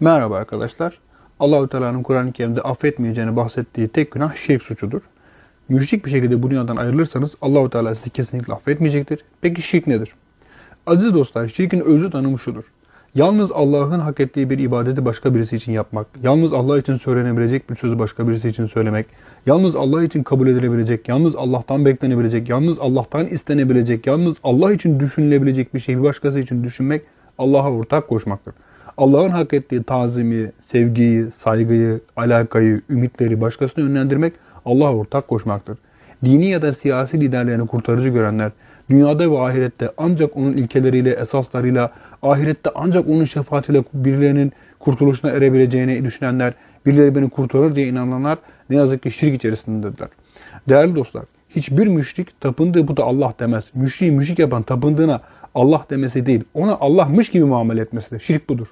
Merhaba arkadaşlar. Allahu Teala'nın Kur'an-ı Kerim'de affetmeyeceğini bahsettiği tek günah şirk suçudur. Müşrik bir şekilde bu dünyadan ayrılırsanız Allahu Teala sizi kesinlikle affetmeyecektir. Peki şirk nedir? Aziz dostlar, şirkin özü tanımı şudur. Yalnız Allah'ın hak ettiği bir ibadeti başka birisi için yapmak, yalnız Allah için söylenebilecek bir sözü başka birisi için söylemek, yalnız Allah için kabul edilebilecek, yalnız Allah'tan beklenebilecek, yalnız Allah'tan istenebilecek, yalnız Allah için düşünülebilecek bir şey bir başkası için düşünmek Allah'a ortak koşmaktır. Allah'ın hak ettiği tazimi, sevgiyi, saygıyı, alakayı, ümitleri başkasına yönlendirmek Allah'a ortak koşmaktır. Dini ya da siyasi liderlerini kurtarıcı görenler, dünyada ve ahirette ancak onun ilkeleriyle, esaslarıyla, ahirette ancak onun şefaatiyle birilerinin kurtuluşuna erebileceğini düşünenler, birileri beni kurtarır diye inananlar ne yazık ki şirk içerisindedirler. Değerli dostlar, hiçbir müşrik tapındığı bu da Allah demez. Müşriği müşrik yapan tapındığına Allah demesi değil, ona Allah'mış gibi muamele etmesidir. Şirk budur.